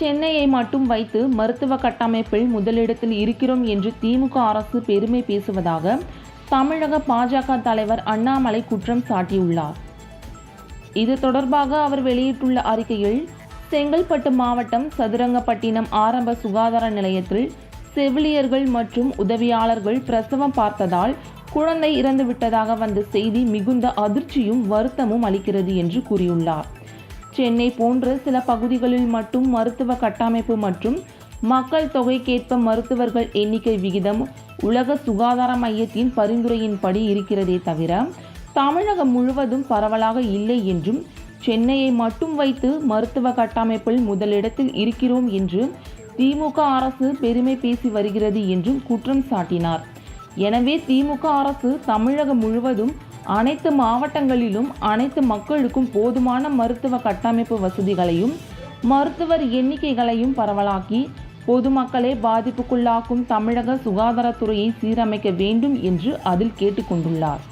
சென்னையை மட்டும் வைத்து மருத்துவ கட்டமைப்பில் முதலிடத்தில் இருக்கிறோம் என்று திமுக அரசு பெருமை பேசுவதாக தமிழக பாஜக தலைவர் அண்ணாமலை குற்றம் சாட்டியுள்ளார். இது தொடர்பாக அவர் வெளியிட்டுள்ள அறிக்கையில் செங்கல்பட்டு மாவட்டம் சதுரங்கப்பட்டினம் ஆரம்ப சுகாதார நிலையத்தில் செவிலியர்கள் மற்றும் உதவியாளர்கள் பிரசவம் பார்த்ததால் குழந்தை இறந்துவிட்டதாக வந்த செய்தி மிகுந்த அதிர்ச்சியும் வருத்தமும் அளிக்கிறது என்று கூறியுள்ளார். சென்னை போன்ற சில பகுதிகளில் மட்டும் மருத்துவ கட்டமைப்பு மற்றும் மக்கள் தொகைக்கேற்ப மருத்துவர்கள் எண்ணிக்கை விகிதம் உலக சுகாதார மையத்தின் பரிந்துரையின்படி இருக்கிறதே தவிர தமிழகம் முழுவதும் பரவலாக இல்லை என்றும் சென்னையை மட்டும் வைத்து மருத்துவ கட்டமைப்பில் முதலிடத்தில் இருக்கிறோம் என்று திமுக அரசு பெருமை பேசி வருகிறது என்றும் குற்றம் சாட்டினார். எனவே திமுக அரசு தமிழகம் முழுவதும் அனைத்து மாவட்டங்களிலும் அனைத்து மக்களுக்கும் போதுமான மருத்துவ கட்டமைப்பு வசதிகளையும் மருத்துவர் எண்ணிக்கைகளையும் பரவலாக்கி பொதுமக்களை பாதிப்புக்குள்ளாக்கும் தமிழக சுகாதாரத்துறையை சீரமைக்க வேண்டும் என்று அதில் கேட்டுக்கொண்டுள்ளார்.